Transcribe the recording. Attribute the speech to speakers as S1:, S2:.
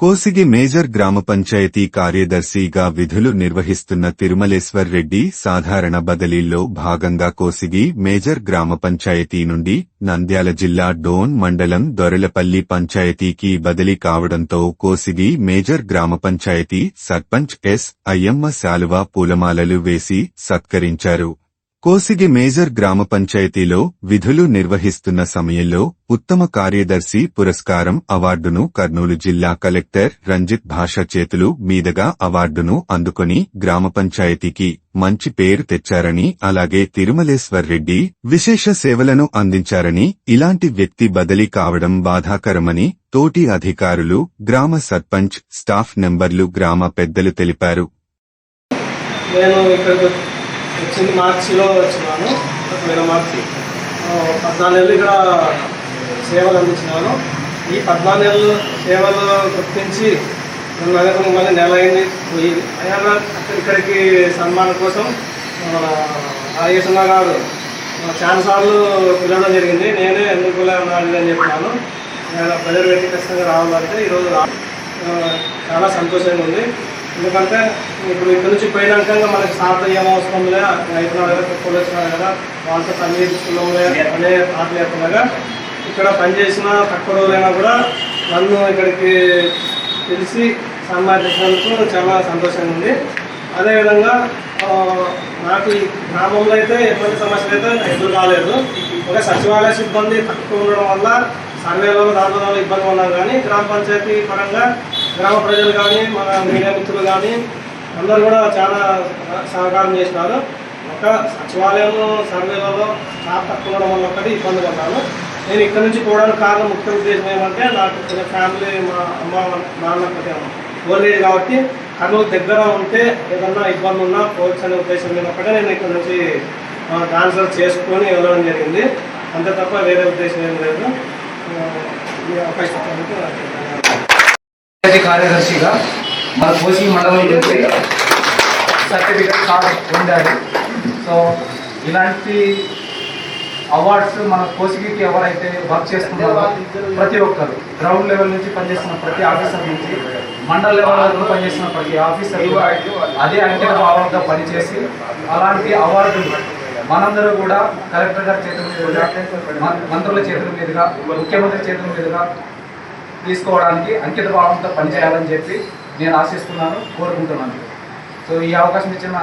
S1: Kosigi major గ్రామ పంచాయతీ కార్యదర్శిగా విధులు నిర్వహిస్తున్న తిరుమలేశ్వర్ రెడ్డి సాధారణ బదిలీల్లో భాగంగా కోసిగి మేజర్ గ్రామ పంచాయతీ నుండి నంద్యాల జిల్లా డోన్ మండలం దొరలపల్లి పంచాయతీకి బదిలీ కావడంతో కోసిగి మేజర్ గ్రామ పంచాయతీ సర్పంచ్ ఎస్ అయ్యమ్మ శాలువా పూలమాలలు వేసి సత్కరించారు. కోసిగి మేజర్ గ్రామ పంచాయతీలో విధులు నిర్వహిస్తున్న సమయంలో ఉత్తమ కార్యదర్శి పురస్కారం అవార్డును కర్నూలు జిల్లా కలెక్టర్ రంజిత్ భాష చేతులు మీదుగా అవార్డును అందుకొని గ్రామ పంచాయతీకి మంచి పేరు తెచ్చారని అలాగే తిరుమలేశ్వర్ రెడ్డి విశేష సేవలను అందించారని ఇలాంటి వ్యక్తి బదిలీ కావడం బాధాకరమని తోటి అధికారులు గ్రామ సర్పంచ్ స్టాఫ్ నెంబర్లు గ్రామ పెద్దలు తెలిపారు.
S2: నేను వచ్చింది మార్చిలో వచ్చినాను వేరే మార్చి. పద్నాలుగు నెలలు ఇక్కడ సేవలు అందించినాను. ఈ పద్నాలుగు నెలలు సేవలు గుర్తించి నన్ను అడగడం మళ్ళీ నెల అయింది పోయి అయినా ఇక్కడికి సన్మానం కోసం ఆయేషన్న గారు ఆ, చాలాసార్లు పిలవడం జరిగింది. నేనే ఎందుకు పిలవాలి అని చెప్పినాను. నేను ప్రజలు పెట్టి ఖచ్చితంగా రావాలంటే ఈరోజు చాలా సంతోషంగా ఉంది. ఎందుకంటే ఇప్పుడు ఇక్కడ నుంచి పోయినాక మనకి స్టార్ట్ అయ్యేం అవసరం లే అవుతున్నాడు కదా తక్కువ కదా వాళ్ళతో పని చేస్తున్నాం అనే మాట లేకుండా ఇక్కడ పనిచేసిన తక్కువ రోజులైనా కూడా నన్ను ఇక్కడికి తెలిసి సన్మానించినందుకు చాలా సంతోషంగా ఉంది. అదేవిధంగా నాకు ఈ గ్రామంలో అయితే ఎటువంటి సమస్యలు అయితే ఎదురు కాలేదు ఒక సచివాలయ సిబ్బంది తక్కువ ఉండడం వల్ల సర్వేలో దాంట్లో ఇబ్బంది ఉన్నాం కానీ గ్రామ పంచాయతీ పరంగా గ్రామ ప్రజలు కానీ మన మీడియా మిత్రులు కానీ అందరూ కూడా చాలా సహకారం చేసినారు ఒక సచివాలయం సర్వేలలో స్టాఫ్ తక్కువ ఉండడం వల్ల ఒకటి ఇబ్బంది పడ్డాను. నేను ఇక్కడ నుంచి పోవడానికి కారణం ముఖ్య ఉద్దేశం ఏమంటే నాకు చిన్న ఫ్యామిలీ మా అమ్మ నాన్న కొంచెం ఓల్డ్ కాబట్టి కర్నూలు దగ్గర ఉంటే ఏదన్నా ఇబ్బంది ఉన్నా పోవచ్చు అనే ఉద్దేశం మీద ఒకటే నేను ఇక్కడ నుంచి ట్రాన్స్ఫర్ చేసుకొని వెళ్ళడం జరిగింది. అంతే తప్ప వేరే ఉద్దేశం ఏం లేదు. ఈ అవకాశం ఇచ్చినందుకు నాకు ధన్యవాదాలు.
S3: పంచాయతీ కార్యదర్శిగా మన కోసి మండలం నుంచి సర్టిఫికేట్ కార్డు పొందారు సో ఇలాంటి అవార్డ్స్ మన కోసిగికి ఎవరైతే వర్క్ చేస్తున్నారో ప్రతి ఒక్కరు గ్రౌండ్ లెవెల్ నుంచి పనిచేస్తున్న ప్రతి ఆఫీసర్ నుంచి మండల లెవెల్ వరకు పనిచేస్తున్న ప్రతి ఆఫీసర్ అదే అంకిత భావంతో పనిచేసి అలాంటి అవార్డులు మనందరూ కూడా కలెక్టర్ గారి చేతుల మీదుగా మంత్రుల చేతుల మీదుగా ముఖ్యమంత్రి చేతుల మీదుగా తీసుకోవడానికి అంకిత భావంతో పనిచేయాలని చెప్పి నేను ఆశిస్తున్నాను కోరుకుంటున్నాను. సో ఈ అవకాశం ఇచ్చిన